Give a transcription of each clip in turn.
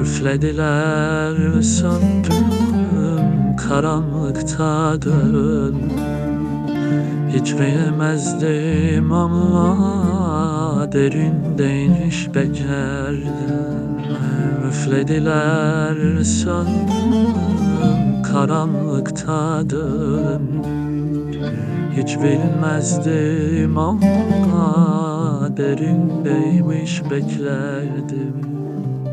Üflediler söndüm karanlıkta dön. Hiç bilmezdim ama derindeymiş becerdim. Üflediler söndüm karanlıkta dön. Hiç bilmezdim ama derindeymiş beklerdim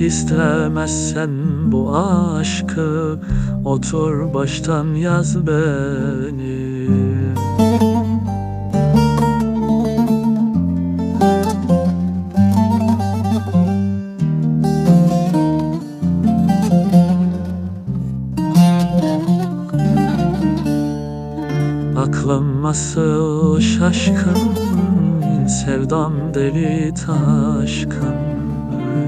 İstemezsen bu aşkı Otur baştan yaz beni. Aklım nasıl şaşkın Sevdam deli taşkın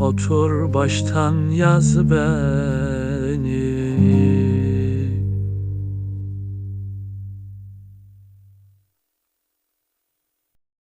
Otur baştan yaz beni